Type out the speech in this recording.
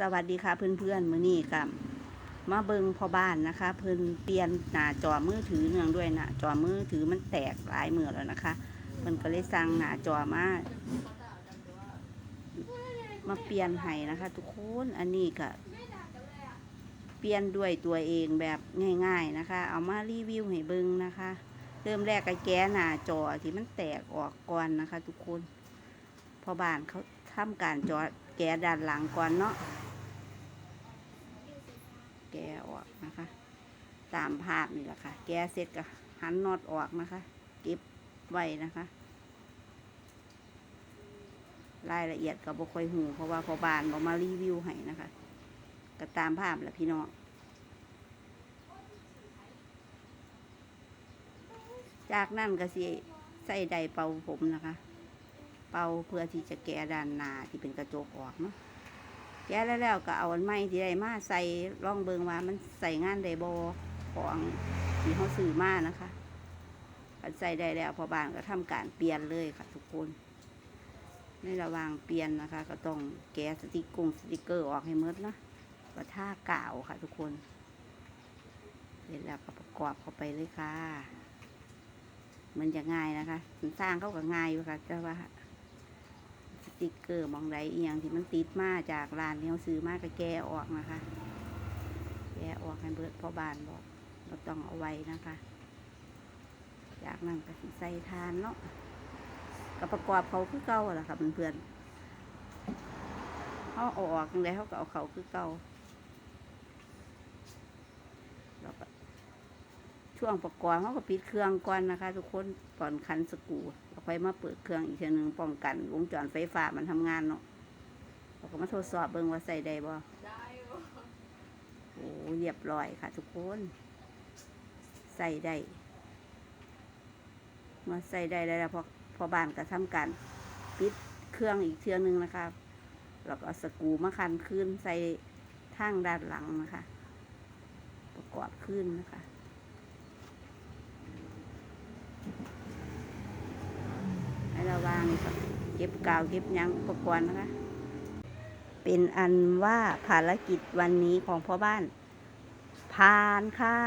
สวัสดีค่ะเพื่อนๆมื้อนี้กับมาเบิงพอบ้านนะคะ เพิ่นเปลี่ยนหน้าจอมือถือเนื่องด้วยหน้าจอมือถือมันแตกหลายมือแล้วนะคะเพิ่นก็เลยสั่งหน้าจอมามาเปลี่ยนให้นะคะ ทุกคนอันนี้ก็เปลี่ยนด้วยตัวเองแบบง่าย ๆนะคะ เอามารีวิวให้เบิงนะคะ เริ่มแรกก็แก้หน้าจอที่มันแตกออกก่อนนะคะ ทุกคนพอบ้านเขาทำการจอแก้ด้านหลังก่อนเนาะ แกออกนะคะ ตามภาพนี่แหละค่ะ แกเสร็จก็หันน็อตออกนะคะ เก็บไว้นะคะ รายละเอียดก็บ่ค่อยหูเพราะว่าพอบานบอกมารีวิวให้นะคะ ก็ตามภาพแหละพี่น้องจากนั้นก็สิใส่ใดเป่าผมนะคะ เป่าเพื่อที่จะแกะด้านหน้าที่เป็นกระจกออกเนาะ แกะแล้วแล้วก็เอาอันใหม่ที่ได้มาใส่ร่องเบิงว่ามันใส่งานได้บของที่เขาซื้อมานะคะอันใส่ได้แล้วพอบานก็ทำการเปลี่ยนเลยค่ะทุกคน ในระหว่างเปลี่ยนนะคะ ก็ต้องแกะสติกกงสติกเกอร์ออกให้หมดนะก็ท่ากาวค่ะทุกคนเสร็จแล้วก็ประกอบเข้าไปเลยค่ะ มันจะง่ายนะคะสร้างเขาก็ง่ายอยู่ค่ะแต่ว่า ติกเกอร์มองไรเอียงที่มันติดมาจากร้านที่เขาซื้อมาก็แกะออกนะคะ แกะออกให้เบิดพ่อบานบอกเราต้องเอาไว้นะคะจากนั้นก็สิใส่ทานเนาะก็ประกอบเขาคือเก่าแหละค่ะเพื่อนๆเขาออกจังไดเขาก็เอาเขาคือเก่าแล้วก็ ช่วงประกอบเขาก็ปิดเครื่องก่อนนะคะ ทุกคนก่อนคันสกูเราค่อยมาเปิดเครื่องอีกทีหนึ่งป้องกันวงจรไฟฟ้ามันทำงานเนาะเราก็มาทดสอบเบิ่งว่าใส่ได้บ่ได้อยู่โอ้เรียบร้อยค่ะ ทุกคน ใส่ได้มื่อใส่ได้แล้วพอพอบานก็ทำการปิดเครื่องอีกเทื่อนึงนะคะแล้วก็สกูมาคันขึ้นใส่ทางด้านหลังนะคะ ประกอบขึ้นนะคะ ให้ ระวังค่ะเก็บกาวเก็บยังอุปกรณ์นะคะ เป็นอันว่าภารกิจวันนี้ของพ่อบ้านผ่านค่ะ